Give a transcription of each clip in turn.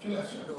চলে আসো এবার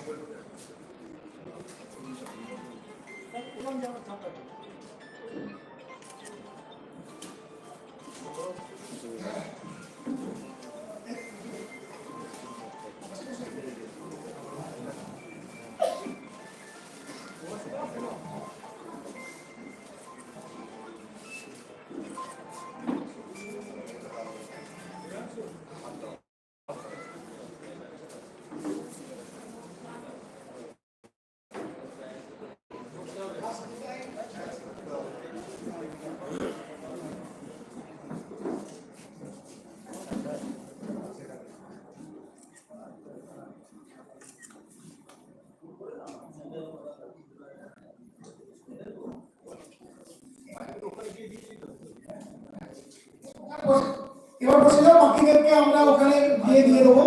বসে যাও বাকিদেরকে আমরা ওখানে গিয়ে দিয়ে দেবো।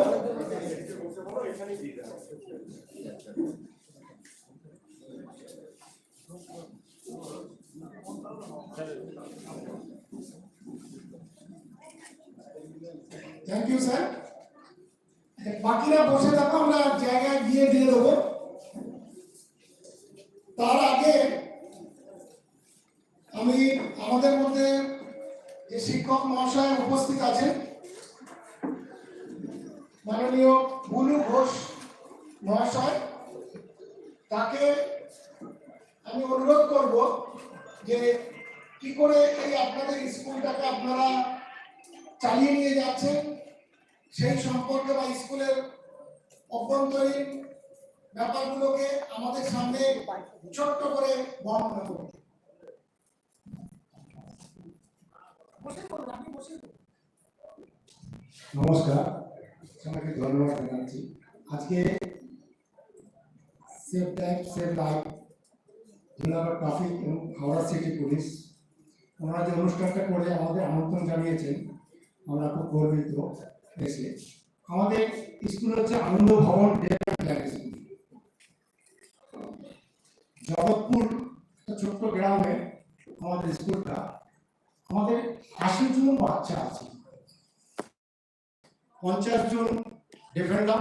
থ্যাংক ইউ স্যার বাকিরা বসে থাকো, আমরা জায়গায় গিয়ে দিয়ে দেবো। তার আগে আমি আমাদের মধ্যে শিক্ষক মহাশয় উপস্থিত আছেন। মাননীয় বুলু ঘোষ মহাশয়, তাকে আমি অনুরোধ করব যে কি করে এই আপনাদের স্কুলটাকে আপনারা চালিয়ে নিয়ে যাচ্ছেন, সেই সম্পর্কে বা স্কুলের অভ্যন্তরীণ ব্যাপারগুলোকে আমাদের সামনে ছোট্ট করে বর্ণনা করুন। নমস্কার সবাইকে ধন্যবাদ জানাচ্ছি। আজকে safe time safe life Dhulagarh traffic এবং হাওড়া সিটি পুলিশ ওনারা যে অনুষ্ঠানটা করে আমাদের আমন্ত্রণ জানিয়েছেন, আমরা খুব গর্বিত এসে আমাদের স্কুল হচ্ছে আনন্দ ভবন জগৎপুর, একটা ছোট্ট গ্রামে আমাদের স্কুলটা আমাদের আশি জন বাচ্চা আছে। পঞ্চাশ জন ডিফেন্ডার